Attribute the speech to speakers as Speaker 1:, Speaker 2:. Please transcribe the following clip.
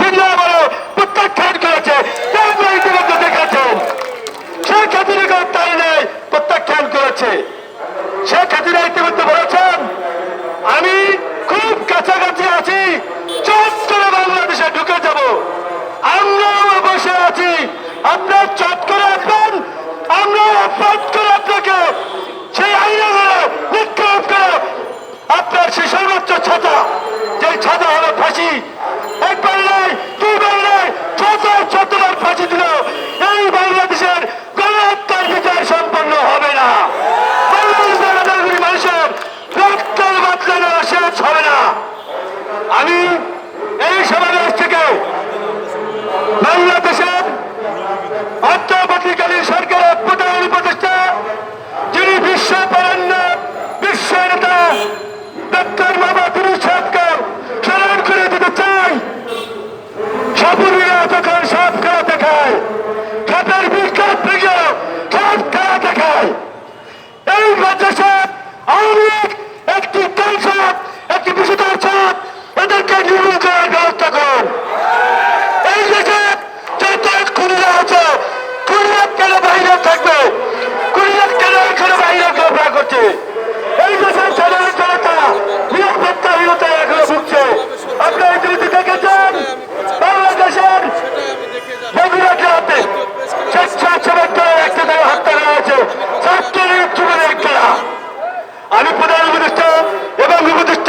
Speaker 1: চিল্লা বলে প্রত্যাখ্যান করেছে। আমরা ইতিমধ্যে দেখেছেন শেখ হাসিনাকে ইতিমধ্যে বলেছেন, আমি খুব কাছাকাছি আছি চট করে বাংলাদেশে ঢুকে যাব। টাকা খায় এই মাদ্রাসা আওয়ামী লীগ আমি প্রধান এবং উপদেষ্টা